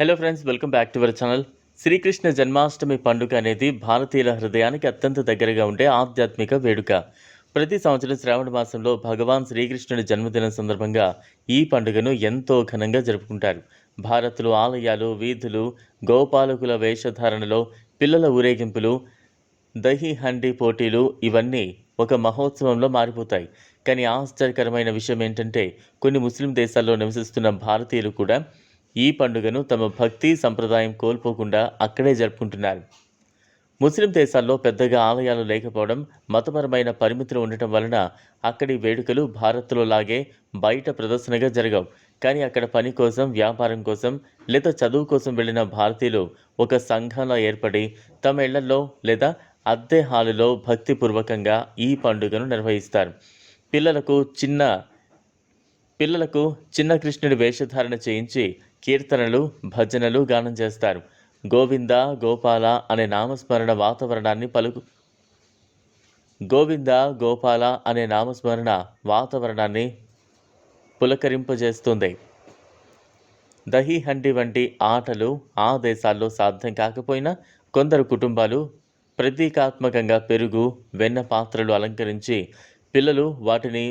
Hello friends welcome back to our channel Srikrishna Janmashtami పండుగ అనేది భారతీయుల హృదయానికి అత్యంత దగ్గరగా ఉండే ఆధ్యాత్మిక వేడుక. ప్రతి సంవత్సరం శ్రావణ మాసంలో భగవాన్ శ్రీకృష్ణుడి జన్మదినం సందర్భంగా ఈ పండుగను ఎంతో ఘనంగా జరుపుకుంటారు. భారత్లో ఆలయాలు వీధులు గోపాలకుల వేషధారణలో పిల్లల ఊరేగింపులు దహి హండీ పోటీలు ఇవన్నీ ఒక మహోత్సవంలో మారిపోతాయి. కానీ ఆశ్చర్యకరమైన విషయం ఏంటంటే కొన్ని ముస్లిం దేశాల్లో నివసిస్తున్న భారతీయులు కూడా ఈ పండుగను తమ భక్తి సంప్రదాయం కోల్పోకుండా అక్కడే జరుపుకుంటున్నారు. ముస్లిం దేశాల్లో పెద్దగా ఆలయాలు లేకపోవడం మతపరమైన పరిమితులు ఉండటం వలన అక్కడి వేడుకలు భారత్లో లాగే బయట ప్రదర్శనగా జరగవు. కానీ అక్కడ పని కోసం వ్యాపారం కోసం లేదా చదువు కోసం వెళ్ళిన భారతీయులు ఒక సంఘంలో ఏర్పడి తమ ఇళ్ళలో లేదా అద్దె హాలులో భక్తిపూర్వకంగా ఈ పండుగను నిర్వహిస్తారు. పిల్లలకు చిన్న పిల్లలకు చిన్న కృష్ణుడి వేషధారణ చేయించి కీర్తనలు భజనలు గానం చేస్తారు. గోవింద గోపాల అనే నామస్మరణ వాతావరణాన్ని పలుకు గోవింద గోపాల అనే నామస్మరణ వాతావరణాన్ని పులకరింపజేస్తుంది. దహీ హండి వంటి ఆటలు ఆ దేశాల్లో సాధ్యం కాకపోయినా కొందరు కుటుంబాలు ప్రతీకాత్మకంగా పెరుగు వెన్న పాత్రలు అలంకరించి పిల్లలు వాటిని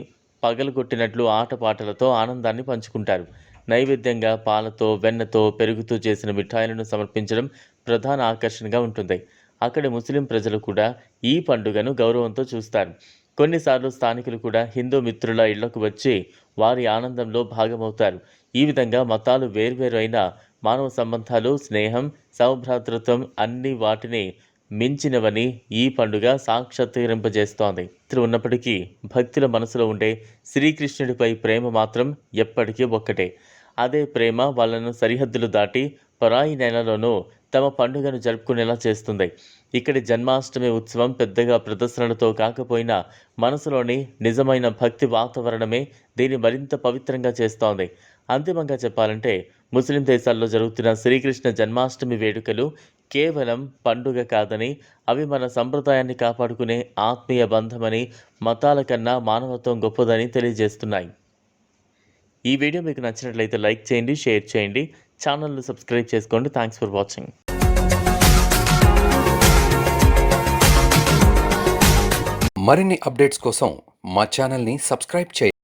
పగలగొట్టినట్లు ఆటపాటలతో ఆనందాన్ని పంచుకుంటారు. నైవేద్యంగా పాలతో వెన్నతో పెరుగుతో చేసిన మిఠాయిలను సమర్పించడం ప్రధాన ఆకర్షణగా ఉంటుంది. అక్కడి ముస్లిం ప్రజలు కూడా ఈ పండుగను గౌరవంతో చూస్తారు. కొన్నిసార్లు స్థానికులు కూడా హిందూ మిత్రుల ఇళ్ళకు వచ్చి వారి ఆనందంలో భాగమవుతారు. ఈ విధంగా మతాలు వేర్వేరు అయిన మానవ సంబంధాలు స్నేహం సౌభ్రాతృత్వం అన్ని వాటిని మించినవని ఈ పండుగ సాక్షాత్కరింపజేస్తోంది. ఇతరు ఉన్నప్పటికీ భక్తుల మనసులో ఉండే శ్రీకృష్ణుడిపై ప్రేమ మాత్రం ఎప్పటికీ ఒక్కటే. అదే ప్రేమ వాళ్ళను సరిహద్దులు దాటి పరాయి నెలలోనూ తమ పండుగను జరుపుకునేలా చేస్తుంది. ఇక్కడి జన్మాష్టమి ఉత్సవం పెద్దగా ప్రదర్శనలతో కాకపోయినా మనసులోని నిజమైన భక్తి వాతావరణమే దీన్ని మరింత పవిత్రంగా చేస్తోంది. అంతిమంగా చెప్పాలంటే ముస్లిం దేశాల్లో జరుగుతున్న శ్రీకృష్ణ జన్మాష్టమి వేడుకలు కేవలం పండుగ కాదని అవి మన సంప్రదాయాన్ని కాపాడుకునే ఆత్మీయ బంధమని మతాల కన్నా మానవత్వం గొప్పదని తెలియజేస్తున్నాయి. ఈ వీడియో మీకు నచ్చినట్లయితే లైక్ చేయండి షేర్ చేయండి ఛానల్ను సబ్స్క్రైబ్ చేసుకోండి. Thanks for watching. మరిన్ని అప్డేట్స్ కోసం మా ఛానల్ని సబ్స్క్రైబ్ చేయండి.